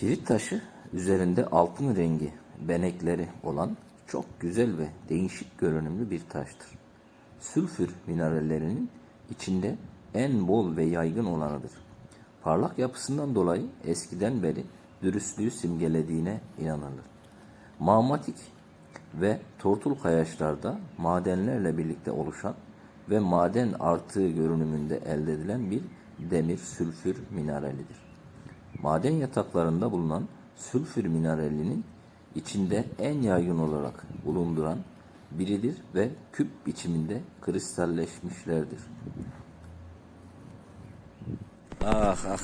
Pirit taşı üzerinde altın rengi benekleri olan çok güzel ve değişik görünümlü bir taştır. Sülfür minerallerinin içinde en bol ve yaygın olanıdır. Parlak yapısından dolayı eskiden beri dürüstlüğü simgelediğine inanılır. Mağmatik ve tortul kayaçlarda madenlerle birlikte oluşan ve maden artığı görünümünde elde edilen bir demir sülfür mineralidir. Maden yataklarında bulunan sülfür mineralinin içinde en yaygın olarak bulunduran biridir ve küp biçiminde kristalleşmişlerdir. Ah ah.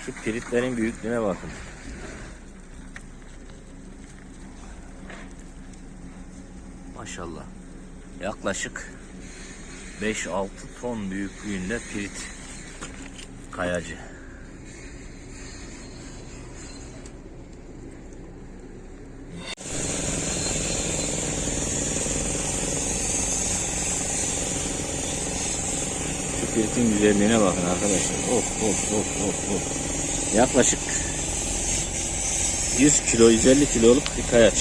Şu piritlerin büyüklüğüne bakın. Maşallah. Yaklaşık 5-6 ton büyüklüğünde pirit kayacı. Piritin güzelliğine bakın arkadaşlar. Of of of of of. Yaklaşık 100 kilo 150 kiloluk bir kayaç.